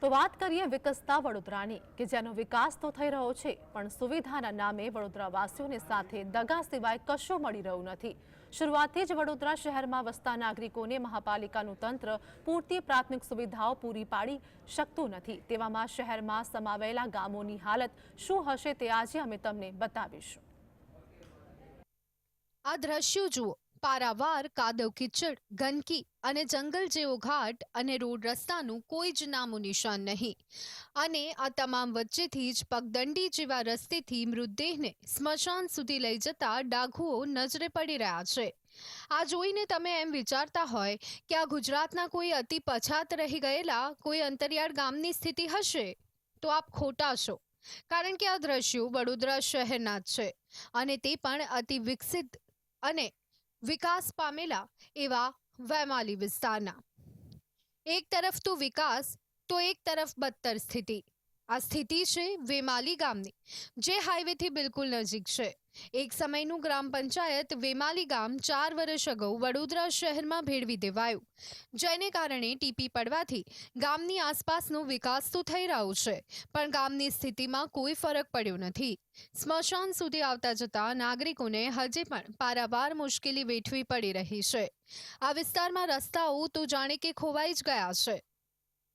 તો વાત કરીએ વિકસતા વડોદરાની, કે જેનો વિકાસ તો થઈ રહ્યો છે, પણ સુવિધાના નામે વડોદરાવાસીઓને સાથે દગા સિવાય કશું મળી રહ્યું નથી. શરૂઆતથી જ વડોદરા શહેરમાં વસતા નાગરિકોને મહાપાલિકાનું તંત્ર પૂરતી પ્રાથમિક સુવિધાઓ પૂરી પાડી શકતું નથી. તેવામાં શહેરમાં સમાવેલા ગામોની હાલત શું હશે તે આજે અમે તમને બતાવીશું. આ દ્રશ્યો જુઓ. પારાવાર કાદવ કિચડ, ગંદકી અને જંગલ જેવો ઘાટ અને રોડ રસ્તાનું કોઈ જ નામું નિશાન નહીં. અને આ તમામ વચ્ચેથી જ પગદંડી જેવા રસ્તેથી મૃતદેહને સ્મશાન સુધી લઈ જતા ડાઘુઓ નજરે પડી રહ્યા છે. આ જોઈને તમે એમ વિચારતા હોય કે આ ગુજરાતના કોઈ અતિ પછાત રહી ગયેલા કોઈ અંતરિયાળ ગામની સ્થિતિ હશે? તો આપ ખોટા છો, કારણ કે આ દ્રશ્યો વડોદરા શહેરના જ છે અને તે પણ અતિ વિકસિત અને વિકાસ પામેલા એવા વૈમાલી વિસ્તારના. એક તરફ તો વિકાસ તો એક તરફ બદતર સ્થિતિ. આ સ્થિતિ છે વેમાલી ગામની, જે હાઈવેથી બિલકુલ નજીક છે. એક સમયનું ગ્રામ પંચાયત વેમાલી ગામ ચાર વર્ષ અગાઉ વડોદરા શહેરમાં ભેળવી દેવાયું. જેને કારણે ટીપી પડવાથી ગામની આસપાસનો વિકાસ તો થઈ રહ્યો છે, પણ ગામની સ્થિતિમાં કોઈ ફરક પડ્યો નથી. સ્મશાન સુધી આવતા જતા નાગરિકોને હજી પણ પારાવાર મુશ્કેલી વેઠવી પડી રહી છે. આ વિસ્તારમાં રસ્તાઓ તો જાણે કે ખોવાઈ જ ગયા છે.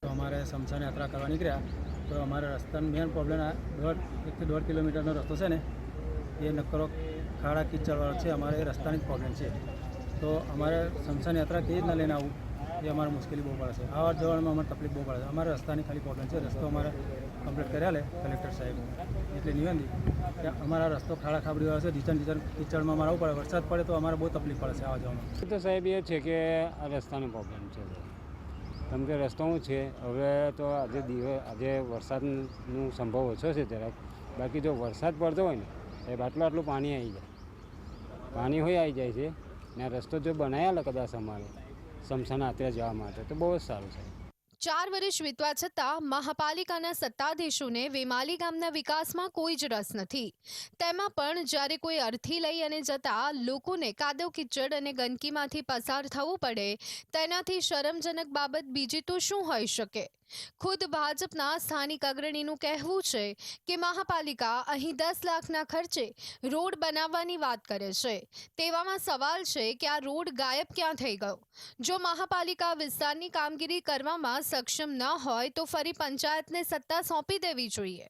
અમારે શમશાન યાત્રા કરવા નીકળ્યા. તો અમારે રસ્તાનો મેન પ્રોબ્લેમ આ દોઢ એકથી દોઢ કિલોમીટરનો રસ્તો છે ને, એ નકરો ખાડા કીચડવાળો છે, અમારે એ રસ્તાની જ પ્રોબ્લેમ છે. તો અમારે શમશાન યાત્રા કેવી રીતના લઈને આવવું, એ અમારે મુશ્કેલી બહુ પડે છે. આવવા જવામાં અમારે તકલીફ બહુ પડે છે. અમારે રસ્તાની ખાલી પ્રોબ્લેમ છે. રસ્તો અમારે કમ્પ્લીટ કર્યા લે કલેક્ટર સાહેબ. એટલે નિવેદન કે અમારા રસ્તો ખાડા ખાબડીવાળો છે, ઢીચણ ઢીચણ કીચડમાં અમારે આવવું પડે. વરસાદ પડે તો અમારે બહુ તકલીફ પડે છે આવવા જવામાં સાહેબ એ છે કે આ રસ્તાનો પ્રોબ્લેમ છે. કેમ કે રસ્તો શું છે, હવે તો આજે દિવસ, આજે વરસાદનું સંભવ ઓછો છે જરાક. બાકી જો વરસાદ પડતો હોય ને, એ આટલું આટલું પાણી આવી જાય. પાણી હોય આવી જાય છે. ને રસ્તો જો બનાવ્યા કદાચ અમારે સમસાના અત્યારે જવા માટે, તો બહુ જ સારું છે. ચાર વર્ષ વીતવા છતાં મહાપાલિકાના સત્તાધીશોને વેમાલી ગામના વિકાસમાં કોઈ જ રસ નથી. તેમાં પણ જ્યારે કોઈ અર્થી લઈ અને જતા લોકોને કાદવ કિચડ અને ગંદકીમાંથી પસાર થવું પડે, તેનાથી શરમજનક બાબત બીજી તો શું હોઈ શકે? ખુદ ભાજપના સ્થાનિક અગ્રણીનું કહેવું છે કે મહાપાલિકા અહીં દસ લાખના ખર્ચે રોડ બનાવવાની વાત કરે છે. તેવામાં સવાલ છે કે આ રોડ ગાયબ ક્યાં થઈ ગયો? જો મહાપાલિકા વિસ્તારની કામગીરી કરવામાં સક્ષમ ન હોય તો ફરી પંચાયતને સત્તા સોંપી દેવી જોઈએ.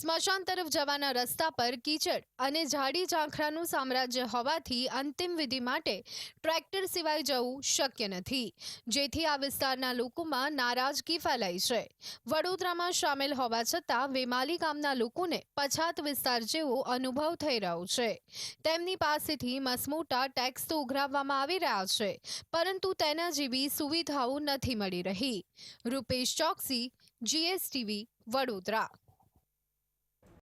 સ્મશાન તરફ જવાના રસ્તા પર કીચડ અને ઝાડી ઝાંખરાનું સામ્રાજ્ય હોવાથી અંતિમ વિધિ માટે ટ્રેક્ટર સિવાય જવું શક્ય નથી. જેથી આ વિસ્તારના લોકોમાં નારાજગી ફેલાઈ છે. વડોદરામાં સામેલ હોવા છતાં વેમાલી ગામના લોકોને પછાત વિસ્તાર જેવો અનુભવ થઈ રહ્યો છે. તેમની પાસેથી મસમોટા ટેક્સ તો ઉઘરાવવામાં આવી રહ્યા છે, પરંતુ તેના જેવી સુવિધાઓ નથી મળી રહી. રૂપેશ ચોકસી, જીએસટીવી, વડોદરા.